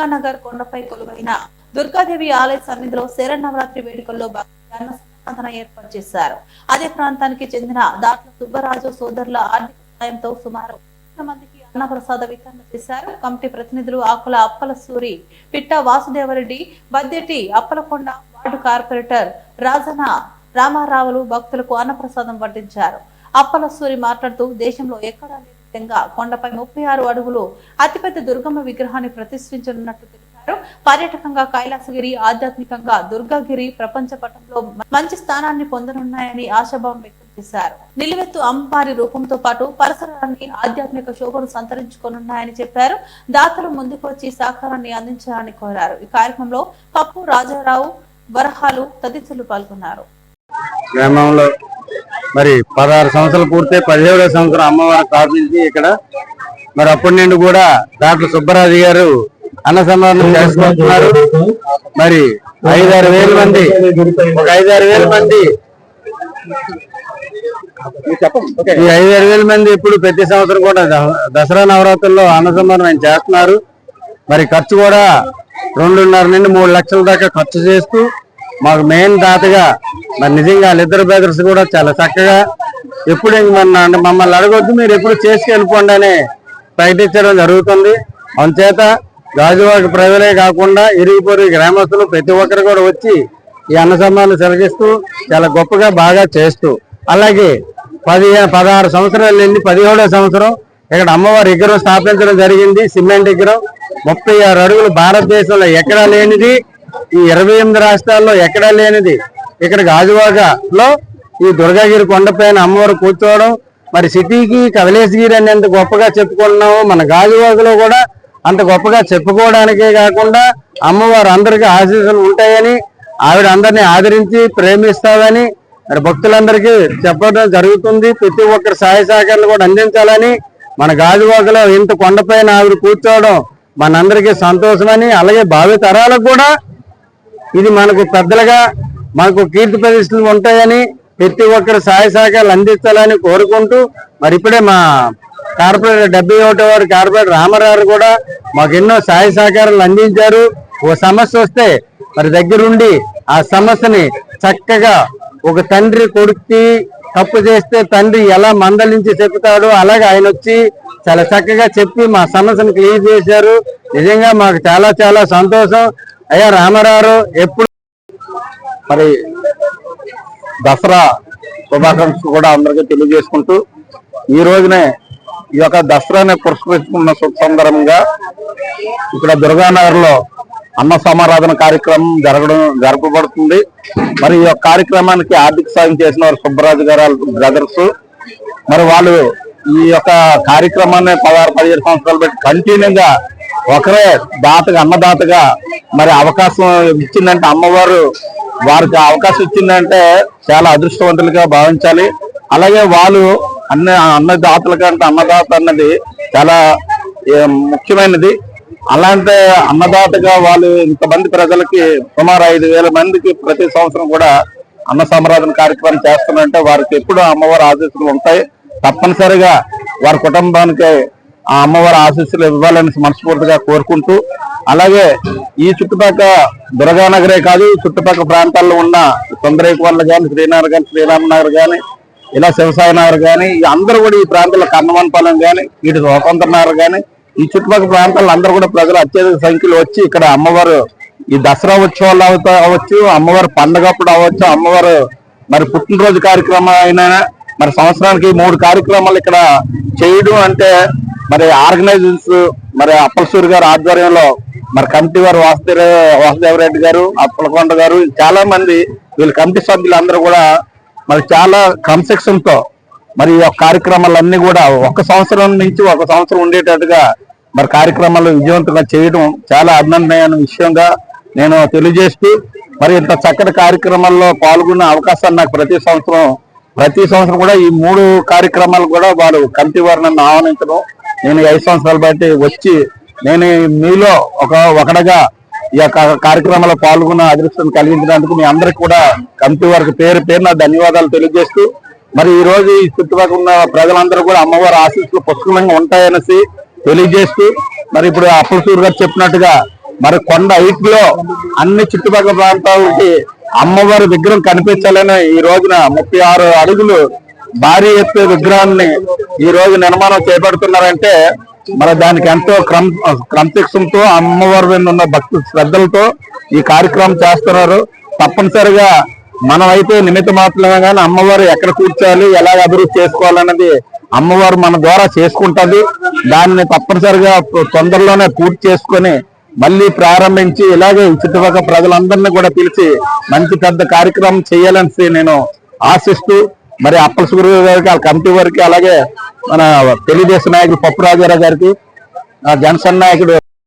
దుర్గానగర్ కొండపై కొలువైన దుర్గాదేవి ఆలయ సన్నిధిలో శరన్నవరాత్రి వేడుకల్లో భక్తులు అన్న ఏర్పాటు చేశారు. అదే ప్రాంతానికి చెందిన దాట్ల సుబ్బరాజు సోదరుల ఆర్థిక సాయంతో సుమారు మందికి అన్నప్రసాద వితరణ చేశారు. కమిటీ ప్రతినిధులు ఆకుల అప్పల సూరి పిట్ట వాసుదేవరెడ్డి బద్దెటి అప్పలకొండ వార్డు కార్పొరేటర్ రాజన రామారావులు భక్తులకు అన్నప్రసాదం వడ్డించారు. అప్పల సూరి మాట్లాడుతూ దేశంలో ఎక్కడా లేని కొండపై ముప్పై ఆరు అడుగులు అతిపెద్ద దుర్గమ్మ విగ్రహాన్ని ప్రతిష్ఠించనున్నట్లు తెలిపారు. పర్యాటకంగా కైలాసగిరి ఆధ్యాత్మికంగా దుర్గాగిరి ప్రపంచ పటంలో మంచి స్థానాన్ని పొందనున్నాయని ఆశాభావం వ్యక్తం చేశారు. నిలువెత్తు అమ్మవారి రూపంతో పాటు పరిసరాన్ని ఆధ్యాత్మిక శోభను సంతరించుకోనున్నాయని చెప్పారు. దాతలు ముందుకు వచ్చి సహకారాన్ని అందించాలని కోరారు. ఈ కార్యక్రమంలో పప్పు రాజారావు వరహాలు తదితరులు పాల్గొన్నారు. గ్రామంలో మరి పదహారు సంవత్సరాలు పూర్తే పదిహేడవ సంవత్సరం అమ్మవారు స్థాపించి ఇక్కడ మరి అప్పటి నుండి కూడా డాక్టర్ సుబ్బరాజు గారు అన్న సమాధానం చేసుకుంటున్నారు మరి ఐదారు వేల మంది ఒక ఐదారు వేల మంది. ఈ ఐదారు వేల మంది ఇప్పుడు ప్రతి సంవత్సరం కూడా దసరా నవరాత్రుల్లో అన్న సమాధానం ఆయన చేస్తున్నారు. మరి ఖర్చు కూడా రెండున్నర నుండి మూడు లక్షల దాకా ఖర్చు చేస్తూ మాకు మెయిన్ దాతగా మరి నిజంగా వాళ్ళిద్దరు బ్రదర్స్ కూడా చాలా చక్కగా ఎప్పుడు ఇంక మన అంటే మమ్మల్ని అడగొద్దు మీరు ఎప్పుడు చేసుకెళ్ళిపోండి అని ప్రకటించడం జరుగుతుంది. అందుచేత గాజువాడ ప్రజలే కాకుండా ఇరిగిపోరి గ్రామస్తులు ప్రతి ఒక్కరు కూడా వచ్చి ఈ అన్న సమ్మాన్ని సెలగిస్తూ చాలా గొప్పగా బాగా చేస్తూ అలాగే పదిహేను పదహారు సంవత్సరాలు వెళ్ళి పదిహేడో సంవత్సరం ఇక్కడ అమ్మవారి విగ్రహం స్థాపించడం జరిగింది. సిమెంట్ విగ్రహం. ముప్పై ఆరు అడుగులు భారతదేశంలో ఎక్కడా లేనిది. ఈ ఇరవై ఎనిమిది రాష్ట్రాల్లో ఎక్కడా లేనిది ఇక్కడ గాజువాకలో ఈ దుర్గాగిరి కొండపైన అమ్మవారు కూర్చోవడం మరి సిటీకి కవలేశగిరి అని ఎంత గొప్పగా చెప్పుకుంటున్నాము మన గాజువాకలో కూడా అంత గొప్పగా చెప్పుకోవడానికే కాకుండా అమ్మవారు అందరికీ ఆశీస్సులు ఉంటాయని ఆవిడ అందరినీ ఆదరించి ప్రేమిస్తామని మరి భక్తులందరికీ చెప్పడం జరుగుతుంది. ప్రతి ఒక్కరి సహాయ సహకారాలు కూడా అందించాలని మన గాజువాకలో ఇంత కొండపైన ఆవిడ కూర్చోవడం మనందరికీ సంతోషమని అలాగే భావి తరాలకు కూడా ఇది మనకు పెద్దలుగా మనకు కీర్తి ప్రదర్శనలు ఉంటాయని ప్రతి ఒక్కరు సహాయ సహకారాలు అందించాలని కోరుకుంటూ మరి ఇప్పుడే మా కార్పొరేటర్ డెబ్బై ఒకటో వారు కార్పొరేటర్ రామారావు కూడా మాకు ఎన్నో సహాయ సహకారాలు అందించారు. ఓ సమస్య వస్తే మరి దగ్గరుండి ఆ సమస్యని చక్కగా ఒక తండ్రి కొడుక్కి తప్పు చేస్తే తండ్రి ఎలా మందలించి చెప్తాడో అలాగే ఆయన వచ్చి చాలా చక్కగా చెప్పి మా సమస్యను క్లియర్ చేశారు. నిజంగా మాకు చాలా చాలా సంతోషం. అయ్యా రామారావు ఎప్పుడు మరి దసరా శుభాకాంక్ష కూడా అందరికీ తెలియజేసుకుంటూ ఈ రోజునే ఈ యొక్క దసరాని పురస్కరించుకున్న శుభ సందర్భంగా ఇక్కడ దుర్గానగర్లో అన్న సమారాధన కార్యక్రమం జరగడం జరపబడుతుంది. మరి ఈ యొక్క కార్యక్రమానికి ఆర్థిక సాయం చేసిన వారు సుబ్బరాజు గారు బ్రదర్స్. మరి వాళ్ళు ఈ యొక్క కార్యక్రమాన్ని పదహారు పదిహేడు సంవత్సరాలు పెట్టి కంటిన్యూగా ఒకరే దాతగా అన్నదాతగా మరి అవకాశం ఇచ్చిందంటే అమ్మవారు వారికి అవకాశం ఇచ్చిందంటే చాలా అదృష్టవంతులుగా భావించాలి. అలాగే వాళ్ళు అన్న అన్నదాతల కంటే అన్నదాత అన్నది చాలా ముఖ్యమైనది. అలాంటి అన్నదాతగా వాళ్ళు ఇంతమంది ప్రజలకి సుమారు ఐదు వేల మందికి ప్రతి సంవత్సరం కూడా అన్న సంరాధన కార్యక్రమం చేస్తున్నారంటే వారికి ఎప్పుడూ అమ్మవారి ఆదేశాలు ఉంటాయి. తప్పనిసరిగా వారి కుటుంబానికి ఆ అమ్మవారి ఆశీస్సులు ఇవ్వాలని మనస్ఫూర్తిగా కోరుకుంటూ అలాగే ఈ చుట్టుపక్కల దుర్గానగరే కాదు ఈ చుట్టుపక్కల ప్రాంతాల్లో ఉన్న తొందరేకోనలు కానీ శ్రీనగర్ కానీ శ్రీరామనగర్ కానీ ఇలా శివసాయి నగర్ కానీ అందరూ కూడా ఈ ప్రాంతంలో కన్నమనపాలెం కానీ ఇటు స్వతంత్ర నగర్ కానీ ఈ చుట్టుపక్కల ప్రాంతాల్లో అందరూ కూడా ప్రజలు అత్యధిక సంఖ్యలో వచ్చి ఇక్కడ అమ్మవారు ఈ దసరా ఉత్సవాలు అవుతా అవ్వచ్చు అమ్మవారి పండగ అప్పుడు అవ్వచ్చు అమ్మవారు మరి పుట్టినరోజు కార్యక్రమం అయినా మరి సంవత్సరానికి మూడు కార్యక్రమాలు ఇక్కడ చేయడం అంటే మరి ఆర్గనైజర్స్ మరి అప్పలసూరి గారు ఆధ్వర్యంలో మరి కమిటీ వారు వాసుదేవ వాసుదేవరెడ్డి గారు అప్పలకొండ గారు చాలా మంది వీళ్ళ కమిటీ సభ్యులందరూ కూడా మరి చాలా క్రమశిక్షణ తో మరి ఈ యొక్క కార్యక్రమాలన్నీ కూడా ఒక సంవత్సరం నుంచి ఒక సంవత్సరం ఉండేటట్టుగా మరి కార్యక్రమాలు విజయవంతంగా చేయడం చాలా అభినందనమైన విషయంగా నేను తెలియజేస్తూ మరి ఇంత చక్కటి కార్యక్రమాల్లో పాల్గొన్న అవకాశాన్ని నాకు ప్రతి సంవత్సరం ప్రతి సంవత్సరం కూడా ఈ మూడు కార్యక్రమాలు కూడా వారు కమిటీ వారు నన్ను ఆహ్వానించడం నేను ఐదు సంవత్సరాలు బట్టి వచ్చి నేను మీలో ఒక ఒకడగా ఈ యొక్క కార్యక్రమంలో పాల్గొన్న అదృష్టం కలిగించినందుకు మీ అందరికి కూడా కమిటీ వారికి పేరు పేరున ధన్యవాదాలు తెలియజేస్తూ మరి ఈ రోజు ఈ చుట్టుపక్కల ఉన్న ప్రజలందరూ కూడా అమ్మవారి ఆశీస్సులు పుష్కలంగా ఉంటాయనేసి తెలియజేస్తూ మరి ఇప్పుడు అప్పులసూరు గారు చెప్పినట్టుగా మరి కొండ హైట్లో అన్ని చుట్టుపక్కల ప్రాంతాలకి అమ్మవారి విగ్రహం కనిపించాలని ఈ రోజున ముప్పై ఆరు అడుగులు భారీ ఎత్తు విగ్రహాన్ని ఈ రోజు నిర్మాణం చేపడుతున్నారంటే మరి దానికి ఎంతో క్రమ క్రమశిక్షణతో అమ్మవారి మీద ఉన్న భక్తి శ్రద్ధలతో ఈ కార్యక్రమం చేస్తున్నారు. తప్పనిసరిగా మనమైతే నిమిత్త మాత్రమే కానీ అమ్మవారు ఎక్కడ కూర్చోాలి ఎలా అభివృద్ధి చేసుకోవాలన్నది అమ్మవారు మన ద్వారా చేసుకుంటుంది. దాన్ని తప్పనిసరిగా తొందరలోనే పూర్తి చేసుకొని మళ్ళీ ప్రారంభించి ఇలాగే ఈ చుట్టుపక్కల ప్రజలందరినీ కూడా పిలిచి మంచి పెద్ద కార్యక్రమం చేయాలని నేను ఆశిస్తూ మరి అప్పల సుగురు గారికి వాళ్ళ కమిటీ వారికి అలాగే మన తెలుగుదేశం నాయకుడు పప్పు రాజారావు గారికి ఆ జనసేన నాయకుడు